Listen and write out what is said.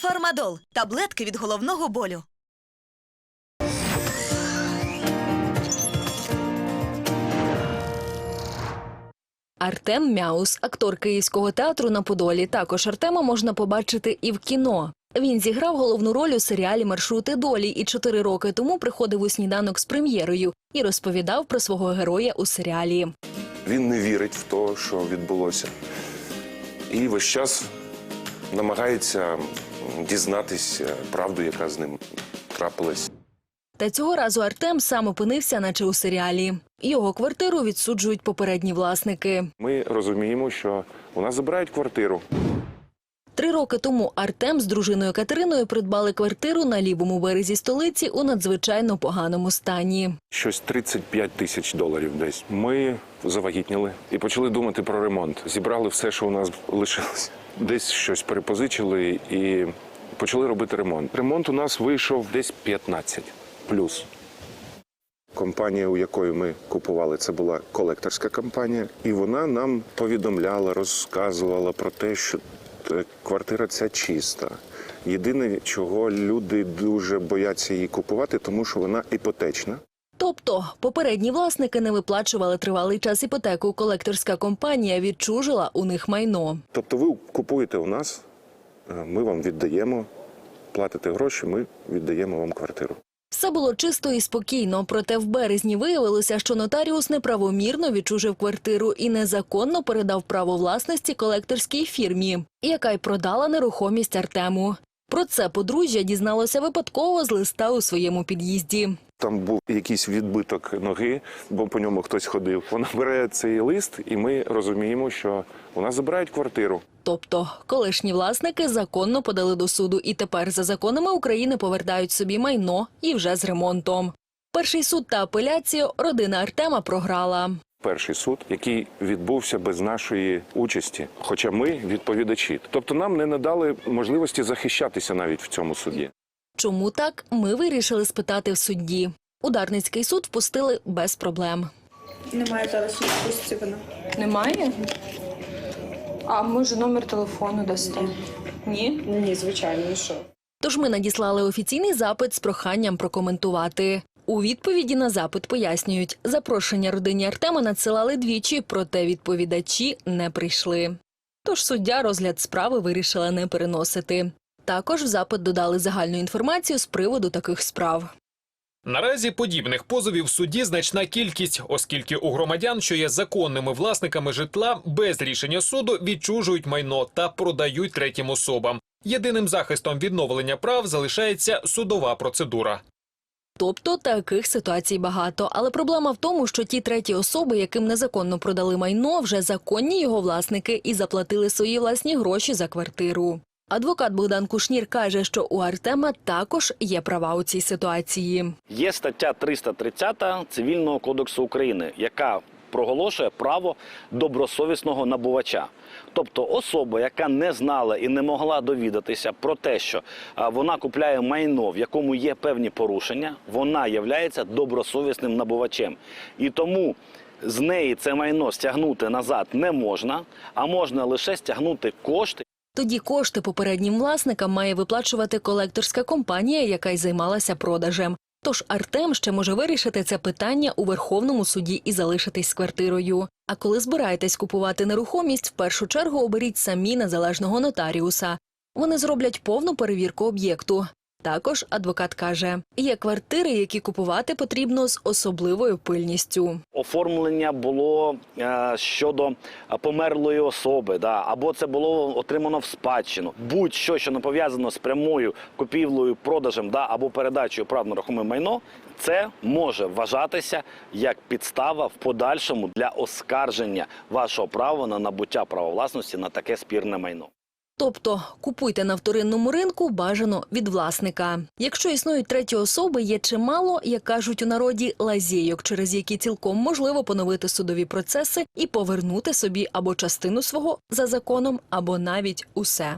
Фармадол таблетки від головного болю. Артем Мяус, актор Київського театру на Подолі. Також Артема можна побачити і в кіно. Він зіграв головну роль у серіалі Маршрути долі і чотири роки тому приходив у сніданок з прем'єрою і розповідав про свого героя у серіалі. Він не вірить в те, що відбулося. І весь час намагається дізнатись е, правду, яка з ним трапилась. Та цього разу Артем сам опинився, наче у серіалі. Його квартиру відсуджують попередні власники. Ми розуміємо, що у нас забирають квартиру. Три роки тому Артем з дружиною Катериною придбали квартиру на лівому березі столиці у надзвичайно поганому стані. Щось 35 тисяч доларів десь. Ми завагітніли і почали думати про ремонт. Зібрали все, що у нас лишилось. Десь щось перепозичили і почали робити ремонт. Ремонт у нас вийшов десь 15 плюс. Компанія, у якої ми купували, це була колекторська компанія, і вона нам повідомляла, розказувала про те, що е, квартира ця чиста. Єдине, чого люди дуже бояться її купувати, тому що вона іпотечна. Тобто попередні власники не виплачували тривалий час іпотеку. Колекторська компанія відчужила у них майно. Тобто ви купуєте у нас, ми вам віддаємо, платите гроші, ми віддаємо вам квартиру. Все було чисто і спокійно. Проте в березні виявилося, що нотаріус неправомірно відчужив квартиру і незаконно передав право власності колекторській фірмі, яка й продала нерухомість Артему. Про це подружжя дізналося випадково з листа у своєму під'їзді. Там був якийсь відбиток ноги, бо по ньому хтось ходив. Вона бере цей лист, і ми розуміємо, що у нас забирають квартиру. Тобто, колишні власники законно подали до суду і тепер за законами України повертають собі майно і вже з ремонтом. Перший суд та апеляцію родина Артема програла. Перший суд, який відбувся без нашої участі, хоча ми відповідачі. Тобто нам не надали можливості захищатися навіть в цьому суді. Чому так? Ми вирішили спитати в судді. Ударницький суд впустили без проблем. Немає зараз у відпустці вона. Немає? А може номер телефону дасте? Ні? Ні, звичайно, і що? Тож ми надіслали офіційний запит з проханням прокоментувати. У відповіді на запит пояснюють, запрошення родині Артема надсилали двічі, проте відповідачі не прийшли. Тож суддя розгляд справи вирішила не переносити. Також в запит додали загальну інформацію з приводу таких справ. Наразі подібних позовів в суді значна кількість, оскільки у громадян, що є законними власниками житла, без рішення суду відчужують майно та продають третім особам. Єдиним захистом відновлення прав залишається судова процедура. Тобто таких ситуацій багато. Але проблема в тому, що ті треті особи, яким незаконно продали майно, вже законні його власники і заплатили свої власні гроші за квартиру. Адвокат Богдан Кушнір каже, що у Артема також є права у цій ситуації. Є стаття 330 Цивільного кодексу України, яка проголошує право добросовісного набувача. Тобто особа, яка не знала і не могла довідатися про те, що вона купляє майно, в якому є певні порушення, вона є добросовісним набувачем. І тому з неї це майно стягнути назад не можна, а можна лише стягнути кошти. Тоді кошти попереднім власникам має виплачувати колекторська компанія, яка й займалася продажем. Тож Артем ще може вирішити це питання у Верховному суді і залишитись з квартирою. А коли збираєтесь купувати нерухомість, в першу чергу оберіть самі незалежного нотаріуса. Вони зроблять повну перевірку об'єкту. Також адвокат каже, є квартири, які купувати потрібно з особливою пильністю. оформлення було е, щодо е, померлої особи, да, або це було отримано в спадщину. Будь-що, що не пов'язано з прямою купівлею, продажем да, або передачею прав на рухоме майно, це може вважатися як підстава в подальшому для оскарження вашого права на набуття права власності на таке спірне майно. Тобто купуйте на вторинному ринку бажано від власника. Якщо існують треті особи, є чимало, як кажуть у народі, лазійок, через які цілком можливо поновити судові процеси і повернути собі або частину свого за законом, або навіть усе.